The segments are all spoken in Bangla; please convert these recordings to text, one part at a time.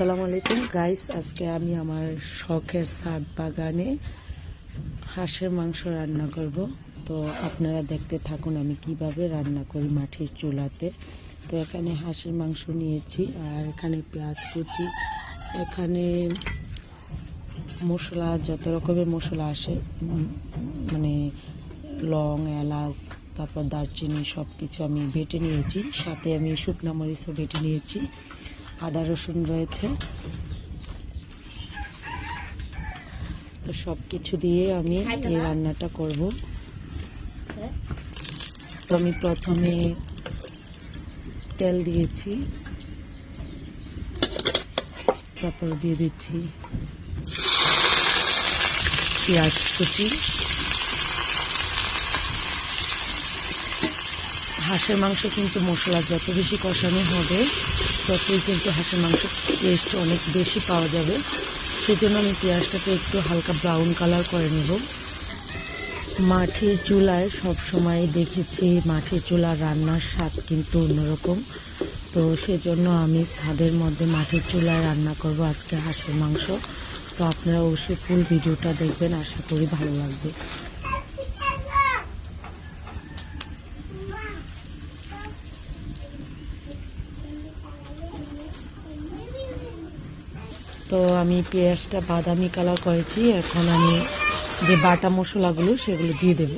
আসসালামু আলাইকুম। গাইস আজকে আমি আমার শখের সাদ বাগানে হাঁসের মাংস রান্না করব। তো আপনারা দেখতে থাকুন আমি কীভাবে রান্না করি মাটির চুলাতে। তো এখানে হাঁসের মাংস নিয়েছি আর এখানে পেঁয়াজ কুচি, এখানে মশলা, যত রকমের মশলা আসে মানে লং, এলাচ, তারপর দারচিনি সব কিছু আমি বেটে নিয়েছি। সাথে আমি শুকনা মরিচও বেটে নিয়েছি। আদা রসুন রয়েছে। তো সব কিছু দিয়ে আমি এই রান্নাটা করব। তো আমি প্রথমে তেল দিয়েছি। তারপর দিয়ে দিচ্ছি পেঁয়াজ কুচি। হাঁসের মাংস কিন্তু মশলা যত বেশি কষানো হবে ততই কিন্তু হাঁসের মাংস টেস্ট অনেক বেশি পাওয়া যাবে। সেজন্য আমি পেঁয়াজটাকে একটু হালকা ব্রাউন কালার করে নেব। মাঠের চুলায় সব সময় দেখেছি মাঠের চুলার রান্নার স্বাদ কিন্তু অন্যরকম। তো সেজন্য আমি ছাদের মধ্যে মাঠের চুলায় রান্না করব আজকে হাঁসের মাংস। তো আপনারা অবশ্যই ফুল ভিডিওটা দেখবেন, আশা করি ভালো লাগবে। তো আমি পেঁয়াজটা বাদামি কালার করেছি, এখন আমি যে বাটা মশলাগুলো সেগুলো দিয়ে দেব।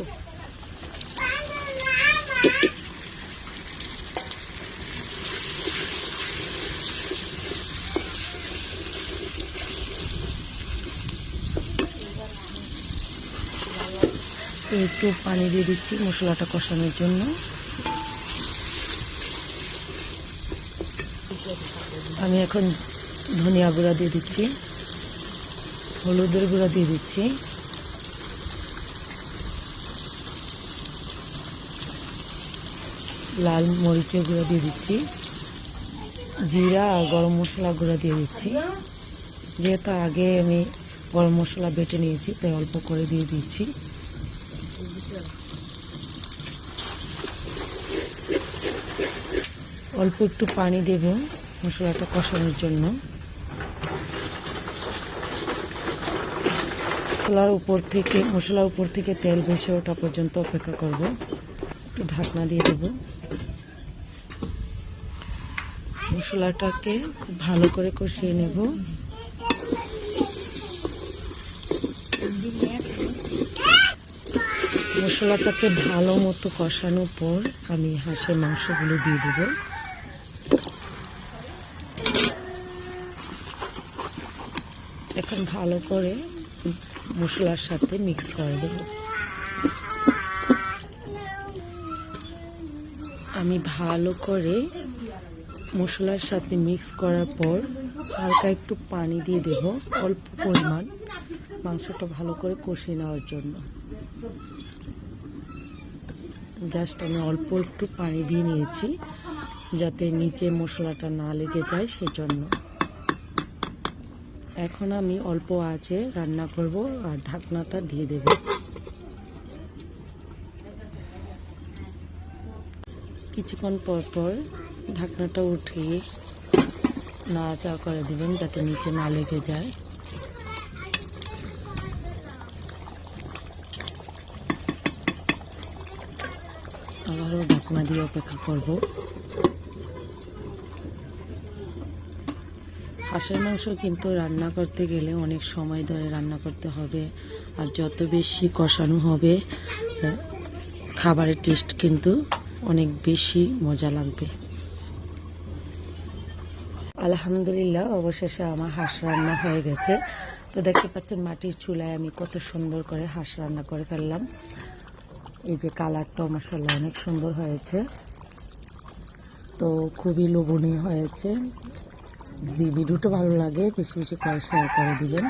একটু পানি দিয়ে দিচ্ছি মশলাটা কষানোর জন্য। আমি এখন ধনিয়া গুঁড়া দিয়ে দিচ্ছি, হলুদের গুঁড়া দিয়ে দিচ্ছি। লাল মরিচের গুঁড়া দিয়ে দিচ্ছি। জিরা আর গরম মশলা গুঁড়া দিয়ে দিচ্ছি। যেহেতু আগে আমি গরম মশলা বেটে নিয়েছি, তাই অল্প করে দিয়ে দিচ্ছি। অল্প একটু পানি দেব মশলাটা কষানোর জন্য। মশলার উপর থেকে, মশলার উপর থেকে তেল ভেসে ওঠা পর্যন্ত অপেক্ষা করব। একটু ঢাকনা দিয়ে দেব। মশলাটাকে খুব ভালো করে কষিয়ে নেব। মশলাটাকে ভালো মতো কষানোর পর আমি হাঁসের মাংসগুলো দিয়ে দেবো। এখন ভালো করে মশলার সাথে মিক্স করে দেব। আমি ভালো করে মশলার সাথে মিক্স করার পর হালকা একটু পানি দিয়ে দেব অল্প পরিমাণ মাংসটা ভালো করে কষিয়ে নেওয়ার জন্য। জাস্ট আমি অল্প একটু পানি দিয়ে নিয়েছি যাতে নিচে মশলাটা না লেগে যায় সেজন্য। এখন আমি অল্প আঁচে রান্না করব আর ঢাকনাটা দিয়ে দেব। কিছুক্ষণ পর পর ঢাকনাটা উঠিয়ে নাড়াচাড়া করে দিবেন যাতে নিচে না লেগে যায়। আবারও ঢাকনা দিয়ে অপেক্ষা করব। হাঁসের মাংস কিন্তু রান্না করতে গেলে অনেক সময় ধরে রান্না করতে হবে। আর যত বেশি কষানো হবে খাবারের টেস্ট কিন্তু অনেক বেশি মজা লাগবে। আলহামদুলিল্লাহ, অবশেষে আমার হাঁস রান্না হয়ে গেছে। তো দেখতে পাচ্ছেন মাটির চুলায় আমি কত সুন্দর করে হাঁস রান্না করে ফেললাম। এই যে কালারটাও মশলা অনেক সুন্দর হয়েছে। তো খুবই লোভনীয় হয়েছে। ভিডিওটা ভালো লাগে বেশি বেশি করে শেয়ার করে দিবেন